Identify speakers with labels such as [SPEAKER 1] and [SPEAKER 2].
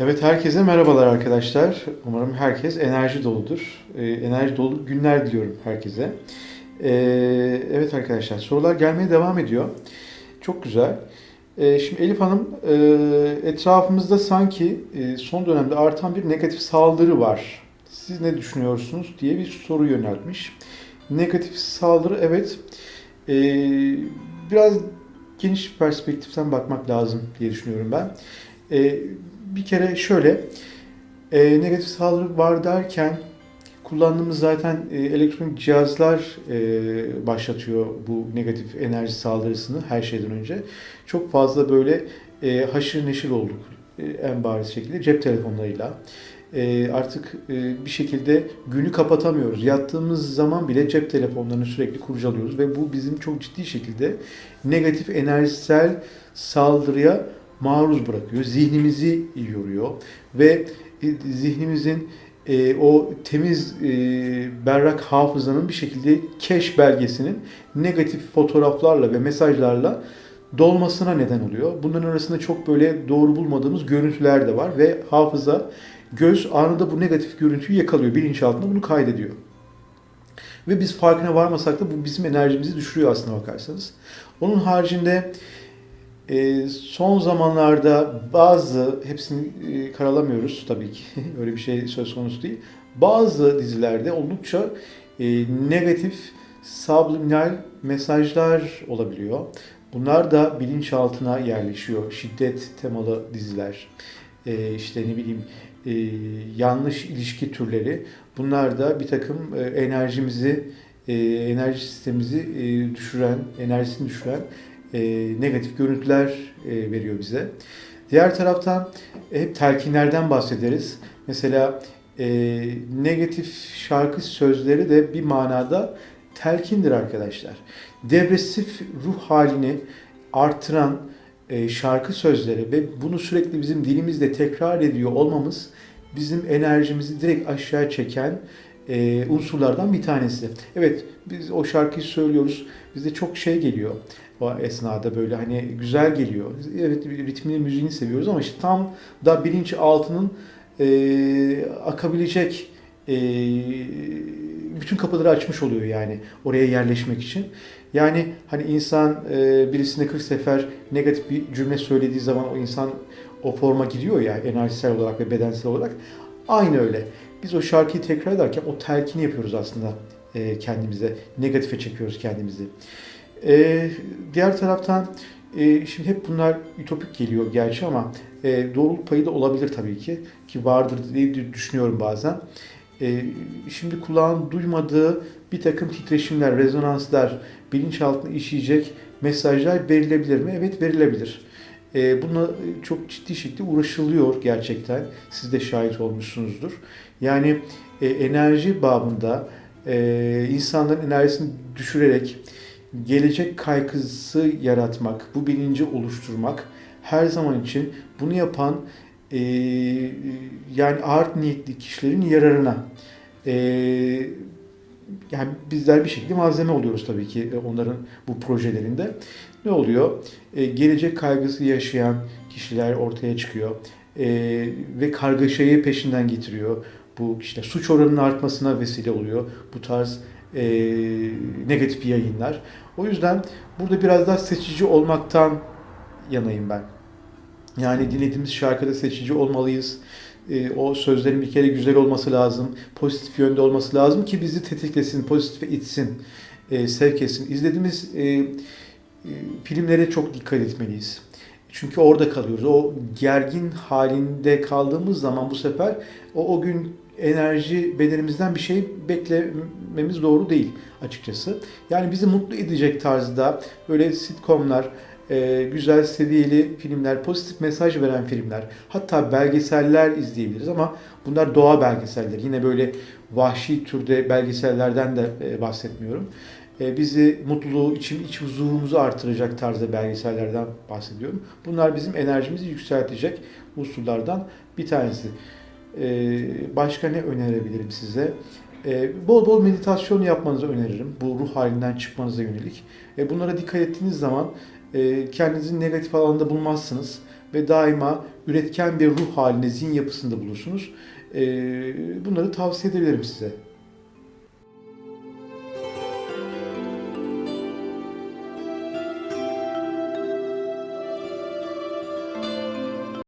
[SPEAKER 1] Evet herkese merhabalar arkadaşlar. Umarım herkes enerji doludur. Ee, enerji dolu günler diliyorum herkese. Ee, evet arkadaşlar sorular gelmeye devam ediyor. Çok güzel. Ee, şimdi Elif Hanım e, etrafımızda sanki e, son dönemde artan bir negatif saldırı var. Siz ne düşünüyorsunuz diye bir soru yöneltmiş. Negatif saldırı evet e, biraz geniş perspektiften bakmak lazım diye düşünüyorum ben. E, bir kere şöyle e, negatif saldırı var derken kullandığımız zaten e, elektronik cihazlar e, başlatıyor bu negatif enerji saldırısını her şeyden önce. Çok fazla böyle e, haşır neşir olduk e, en bariz şekilde cep telefonlarıyla. E, artık e, bir şekilde günü kapatamıyoruz. Yattığımız zaman bile cep telefonlarını sürekli kurcalıyoruz ve bu bizim çok ciddi şekilde negatif enerjisel saldırıya maruz bırakıyor. Zihnimizi yoruyor ve e, zihnimizin e, o temiz e, berrak hafızanın bir şekilde cache belgesinin negatif fotoğraflarla ve mesajlarla dolmasına neden oluyor. Bunların arasında çok böyle doğru bulmadığımız görüntüler de var ve hafıza göz anında bu negatif görüntüyü yakalıyor. Bilinçaltında bunu kaydediyor. Ve biz farkına varmasak da bu bizim enerjimizi düşürüyor aslına bakarsanız. Onun haricinde e, son zamanlarda bazı, hepsini e, karalamıyoruz tabii ki, öyle bir şey söz konusu değil. Bazı dizilerde oldukça e, negatif, subliminal mesajlar olabiliyor. Bunlar da bilinçaltına yerleşiyor. Şiddet temalı diziler, e, işte ne bileyim e, yanlış ilişki türleri. Bunlar da bir takım e, enerjimizi, e, enerji sistemimizi e, düşüren, enerjisini düşüren e, negatif görüntüler e, veriyor bize. Diğer taraftan hep telkinlerden bahsederiz. Mesela e, negatif şarkı sözleri de bir manada telkindir arkadaşlar. Depresif ruh halini artıran e, şarkı sözleri ve bunu sürekli bizim dilimizde tekrar ediyor olmamız bizim enerjimizi direkt aşağı çeken e, unsurlardan bir tanesi. Evet biz o şarkıyı söylüyoruz. Bize çok şey geliyor o esnada böyle hani güzel geliyor. Evet ritmini, müziğini seviyoruz ama işte tam da bilinç altının e, akabilecek e, bütün kapıları açmış oluyor yani oraya yerleşmek için. Yani hani insan e, birisine 40 sefer negatif bir cümle söylediği zaman o insan o forma giriyor ya enerjisel olarak ve bedensel olarak. Aynı öyle. Biz o şarkıyı tekrar ederken o telkini yapıyoruz aslında e, kendimize. Negatife çekiyoruz kendimizi. E, diğer taraftan e, şimdi hep bunlar ütopik geliyor gerçi ama e, doğruluk payı da olabilir tabii ki. Ki vardır diye düşünüyorum bazen. E, şimdi kulağın duymadığı bir takım titreşimler, rezonanslar, bilinçaltına işleyecek mesajlar verilebilir mi? Evet verilebilir. E, buna çok ciddi şekilde uğraşılıyor gerçekten. Siz de şahit olmuşsunuzdur. Yani e, enerji babında e, insanların enerjisini düşürerek gelecek kaygısı yaratmak, bu bilinci oluşturmak her zaman için bunu yapan e, yani art niyetli kişilerin yararına. E, yani bizler bir şekilde malzeme oluyoruz tabii ki onların bu projelerinde. Ne oluyor? E, gelecek kaygısı yaşayan kişiler ortaya çıkıyor e, ve kargaşayı peşinden getiriyor. Bu işte suç oranının artmasına vesile oluyor bu tarz e, negatif yayınlar. O yüzden burada biraz daha seçici olmaktan yanayım ben. Yani dinlediğimiz şarkıda seçici olmalıyız. E, o sözlerin bir kere güzel olması lazım. Pozitif yönde olması lazım ki bizi tetiklesin, pozitife itsin, e, sevk etsin. İzlediğimiz e, e, filmlere çok dikkat etmeliyiz. Çünkü orada kalıyoruz. O gergin halinde kaldığımız zaman bu sefer o, o gün enerji bedenimizden bir şey beklememiz doğru değil açıkçası. Yani bizi mutlu edecek tarzda böyle sitcomlar, e, güzel seviyeli filmler, pozitif mesaj veren filmler, hatta belgeseller izleyebiliriz ama bunlar doğa belgeselleri. Yine böyle vahşi türde belgesellerden de e, bahsetmiyorum. E, bizi mutluluğu, için iç huzurumuzu artıracak tarzda belgesellerden bahsediyorum. Bunlar bizim enerjimizi yükseltecek unsurlardan bir tanesi. Başka ne önerebilirim size? E, bol bol meditasyon yapmanızı öneririm. Bu ruh halinden çıkmanıza yönelik. E, bunlara dikkat ettiğiniz zaman e, kendinizi negatif alanda bulmazsınız. ve daima üretken bir ruh halinde zihin yapısında bulursunuz. Ee, bunları tavsiye edebilirim size.